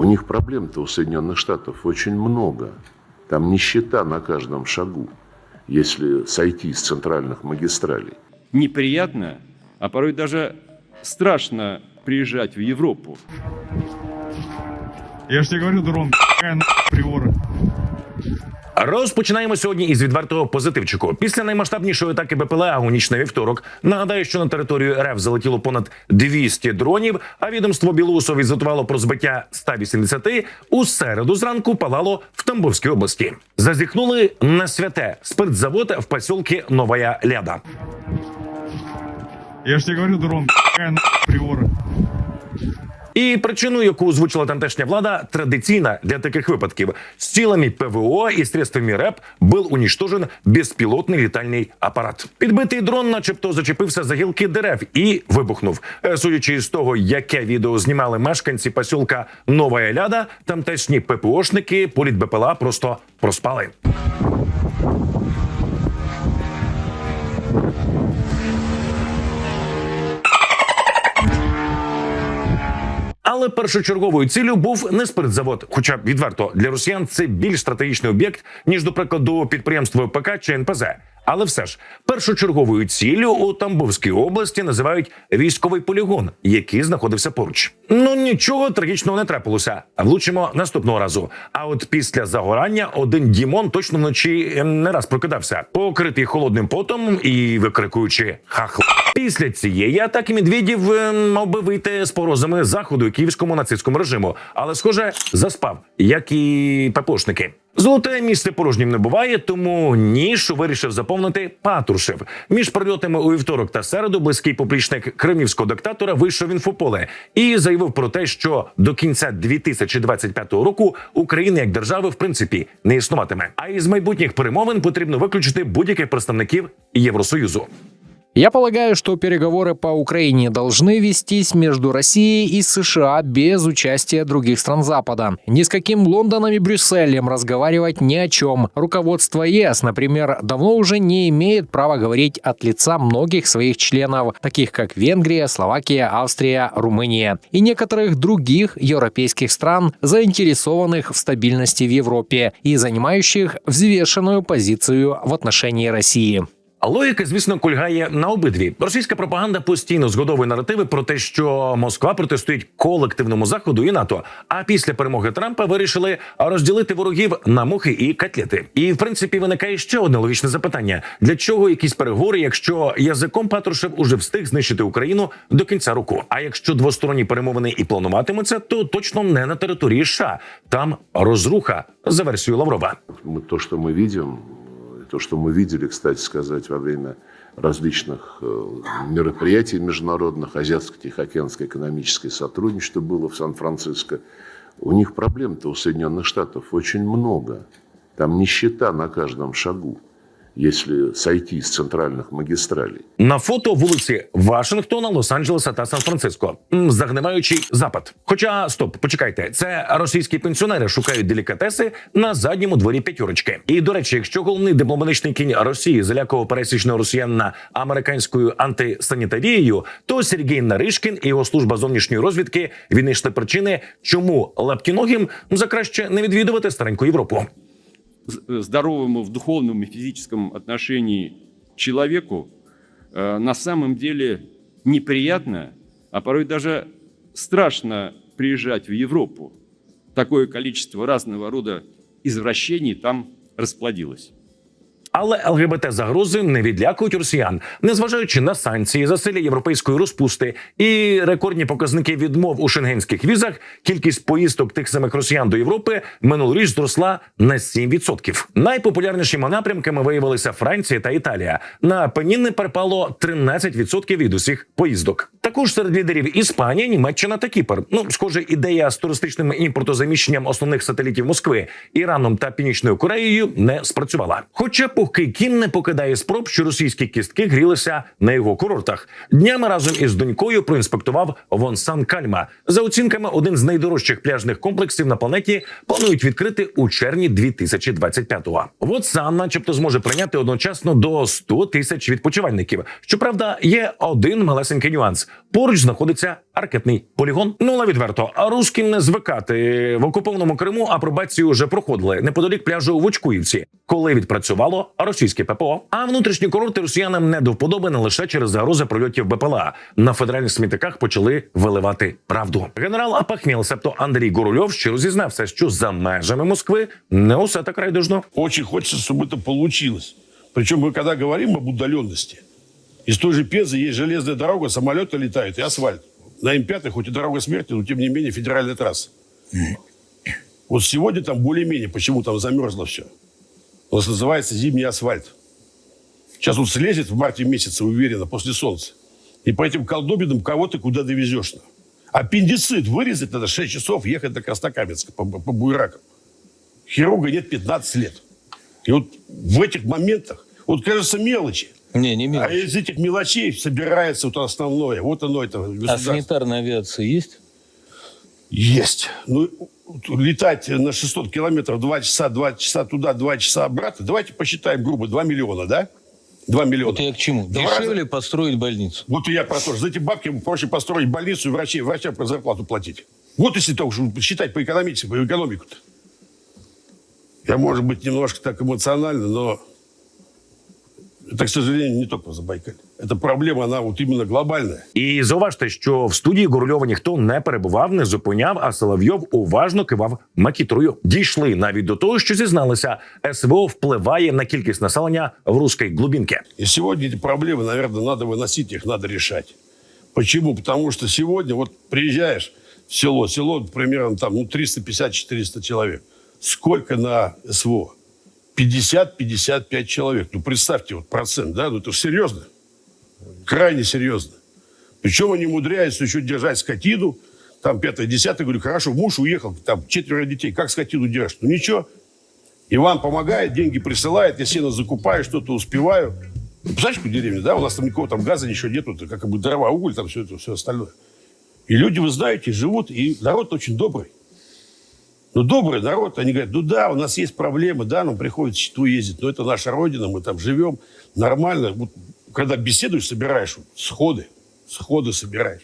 У них проблем-то у Соединенных Штатов очень много. Там нищета на каждом шагу, если сойти с центральных магистралей. неприятно, а порой даже страшно приезжать в Европу. Я же тебе говорю, Дрон, какая нахуй приора. Розпочинаємо сьогодні із відвертого позитивчику. Після наймасштабнішої атаки БПЛА у ніч на вівторок. Нагадаю, що на територію РФ залетіло понад 200 дронів. А відомство Білоусу відзвітувало про збиття 180. У середу зранку палало в Тамбовській області. Зазіхнули на святе спиртзавод в посілки Новая Ляда. Я же тебе говорю, Дрон, приора. І причину, яку озвучила тамтешня влада, традиційна для таких випадків. З цілами ПВО і средствами РЕП був унічтожен безпілотний літальний апарат. Підбитий дрон, начебто, зачепився за гілки дерев і вибухнув. Е, Судячи з того, яке відео знімали мешканці посілка Нова Ляда, тамтешні ППОшники політ БПЛА просто проспали. Але першочерговою ціллю був не спиртзавод. Хоча відверто для росіян це більш стратегічний об'єкт ніж, до прикладу, підприємство ПК чи НПЗ. Але все ж першочерговою ціллю у Тамбовській області називають військовий полігон, який знаходився поруч. Ну нічого трагічного не трапилося. Влучимо наступного разу. А от після загорання один Дімон точно вночі ем, не раз прокидався, покритий холодним потом і викрикуючи хахла. Після цієї атаки Медведєв ем, мав би вийти з порозами заходу київському нацистському режиму, але схоже заспав, як і папошники. Золоте місце порожнім не буває, тому нішу вирішив заповнити Патрушев. Між прильотами у вівторок та середу близький поплічник кремлівського диктатора вийшов в інфополе і заявив про те, що до кінця 2025 року України як держави в принципі не існуватиме. А із майбутніх перемовин потрібно виключити будь-яких представників Євросоюзу. Я полагаю, что переговоры по Украине должны вестись между Россией и США без участия других стран Запада. Ни с каким Лондоном и Брюсселем разговаривать ни о чем. Руководство ЕС, например, давно уже не имеет права говорить от лица многих своих членов, таких как Венгрия, Словакия, Австрия, Румыния и некоторых других европейских стран, заинтересованных в стабильности в Европе и занимающих взвешенную позицию в отношении России. А Логіка, звісно, кульгає на обидві. Російська пропаганда постійно згодовує наративи про те, що Москва протистоїть колективному заходу і НАТО. А після перемоги Трампа вирішили розділити ворогів на мухи і котлети. І в принципі виникає ще одне логічне запитання: для чого якісь переговори, якщо язиком Патрушев уже встиг знищити Україну до кінця року? А якщо двосторонні перемовини і плануватимуться, то точно не на території США. Там розруха за версією Лаврова. Мы, то, что мы видим, э, то, что мы видели, кстати сказать, во время различных э, мероприятий международных, Азиатско-Тихоокеанское экономическое сотрудничество было в Сан-Франциско, у них проблем-то у Соединенных Штатов очень много. Там нищета на каждом шагу, если сойти с центральных магистралей. На фото вулиці Вашингтона, Лос-Анджелеса та Сан-Франциско. Загниваючий запад. Хоча стоп, почекайте, це російські пенсіонери шукають делікатеси на задньому дворі п'ятерочки. І до речі, якщо головний дипломатичний кінь Росії залякував пересічного росіянина американською антисанітарією, то Сергій Наришкін і його служба зовнішньої розвідки віднайшли причини, чому лапкіногім за краще не відвідувати стареньку Європу. Э, Здоровому в духовном и физическом отношении человеку э, на самом деле неприятно, а порой даже страшно приезжать в Европу. Такое количество разного рода извращений там расплодилось. Але ЛГБТ загрози не відлякують росіян, незважаючи на санкції, засилля європейської розпусти і рекордні показники відмов у шенгенських візах. Кількість поїздок тих самих росіян до Європи минулоріч зросла на 7%. Найпопулярнішими напрямками виявилися Франція та Італія. На Пенінни перепало 13% від усіх поїздок. Також серед лідерів Іспанія, Німеччина та Кіпр. Ну, схоже, ідея з туристичним імпортозаміщенням основних сателітів Москви, Іраном та Північною Кореєю не спрацювала. Хоча пухкий кін не покидає спроб, що російські кістки грілися на його курортах. Днями разом із донькою проінспектував Вонсан Кальма. За оцінками, один з найдорожчих пляжних комплексів на планеті планують відкрити у червні 2025-го. Вонсан, начебто, зможе прийняти одночасно до 100 тисяч відпочивальників. Щоправда, є один малесенький нюанс: поруч знаходиться аркетний полігон. Ну але відверто, а русським не звикати в окупованому Криму апробацію вже проходили неподалік пляжу в Очкуївці, коли відпрацювало російське ППО. А внутрішні курорти росіянам не до вподоби не лише через загрози прильотів БПЛА. На федеральних смітниках почали виливати правду. Генерал Апахміл, себто Андрій Горульов, щиро зізнався, що за межами Москви не усе так райдужно. Очень хочется, чтобы это получилось. Причем мы когда говорим об удаленности, из той же Пензы есть железная дорога, самолеты летают и асфальт. На М5 хоть и дорога смерти, но тем не менее федеральная трасса. Вот сегодня там более-менее, почему там замерзло все. У нас называется зимний асфальт. Сейчас он слезет в марте месяце, уверенно, после солнца. И по этим колдобинам кого ты куда довезешь. -то. Аппендицит вырезать надо 6 часов, ехать до Краснокаменска по, по буйракам. Хирурга нет 15 лет. И вот в этих моментах, вот кажется мелочи, Не, не а мелочь. из этих мелочей собирается вот основное. Вот оно это А санитарная авиация есть? Есть. Ну, летать на 600 километров 2 часа, 2 часа туда, 2 часа обратно. Давайте посчитаем грубо. 2 миллиона, да? 2 миллиона. Вот я к чему? Два Дешевле раза. построить больницу. Вот и я про то, что за эти бабки проще построить больницу и врачей, врачам про зарплату платить. Вот если так уж считать по экономике, по экономику-то. Я, может быть, немножко так эмоционально, но это, к сожалению, не только в Забайкале. Эта проблема, она вот именно глобальная. І зауважте, що в студії Горульова ніхто не перебував, не зупиняв, а Соловйов уважно кивав макітрою. Дійшли навіть до того, що зізналися, СВО впливає на кількість населення в руській глубинці. И сегодня эти проблемы, наверное, надо выносить, их надо решать. Почему? Потому что сегодня вот приезжаешь в село, село примерно там ну, 350-400 человек. Сколько на СВО? 50-55 человек. Ну, представьте, вот процент, да? Ну, это серьезно. Крайне серьезно. Причем они умудряются еще держать скотину. Там пятое, десятое. Говорю, хорошо, муж уехал, там четверо детей. Как скотину держишь? Ну, ничего. Иван помогает, деньги присылает, я сено закупаю, что-то успеваю. Ну, Представляешь, какую деревню, да? У нас там никакого там газа ничего нету, как бы дрова, уголь, там все это, все остальное. И люди, вы знаете, живут, и народ очень добрый. Ну, добрый народ, они говорят, ну да, у нас есть проблемы, да, нам приходится счету ездить, но это наша родина, мы там живем нормально. Вот, когда беседуешь, собираешь сходы, сходы собираешь.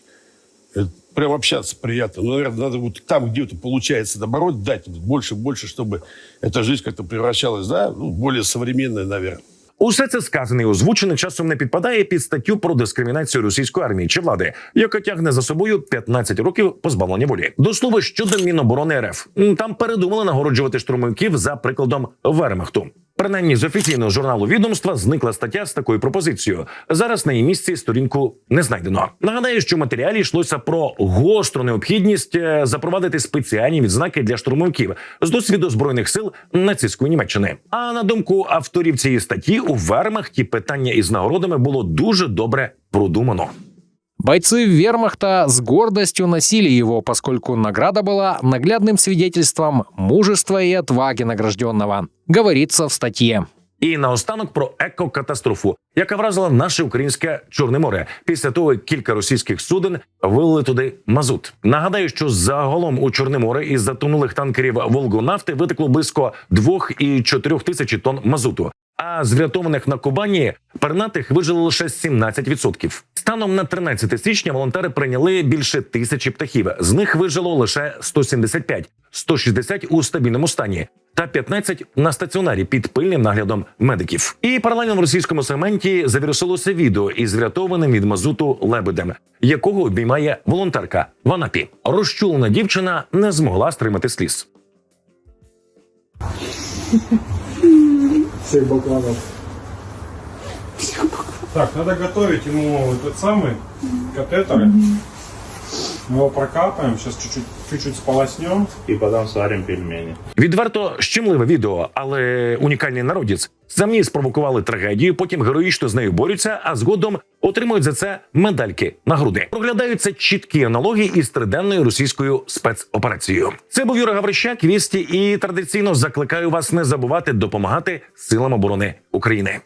Это прям общаться приятно. Ну, наверное, надо вот там, где это получается, наоборот, дать больше, больше, чтобы эта жизнь как-то превращалась, да, ну, более современная, наверное. Усе це сказане і озвучене часом не підпадає під статтю про дискримінацію російської армії чи влади, яка тягне за собою 15 років позбавлення волі. До слова щодо Міноборони РФ там передумали нагороджувати штурмовиків за прикладом Вермахту. Принаймні з офіційного журналу відомства зникла стаття з такою пропозицією. Зараз на її місці сторінку не знайдено. Нагадаю, що в матеріалі йшлося про гостру необхідність е, запровадити спеціальні відзнаки для штурмовиків з досвіду збройних сил нацистської Німеччини. А на думку авторів цієї статті, у Вермахті питання із нагородами було дуже добре продумано. Бойцы вермахта с гордостью носили его, поскольку награда была наглядным свидетельством мужества и отваги награжденного, говорится в статье. І наостанок про екокатастрофу, яка вразила наше українське Чорне море. Після того як кілька російських суден вилили туди мазут. Нагадаю, що загалом у Чорне море із затонулих танкерів Волгонафти витекло близько 2,4 тисячі тонн мазуту. А з врятованих на Кубані пернатих вижили лише 17%. Станом на 13 січня волонтери прийняли більше тисячі птахів. З них вижило лише 175, 160 у стабільному стані та 15 на стаціонарі під пильним наглядом медиків. І паралельно в російському сегменті завірусилося відео із врятованим від мазуту лебедем, якого обіймає волонтерка в Анапі. Розчулена дівчина не змогла стримати сліз. Так, надо готовить ему этот самый катетер. Мы его прокапаем, сейчас чуть-чуть, чуть-чуть сполоснем. и потом сварим пельмени. Відверто щемливе відео, але унікальний народець. Самі спровокували трагедію, потім героїчно з нею борються, а згодом отримують за це медальки на груди. Проглядаються чіткі аналогії із триденною російською спецоперацією. Це був Юра Гаврищак. Вісті і традиційно закликаю вас не забувати допомагати силам оборони України.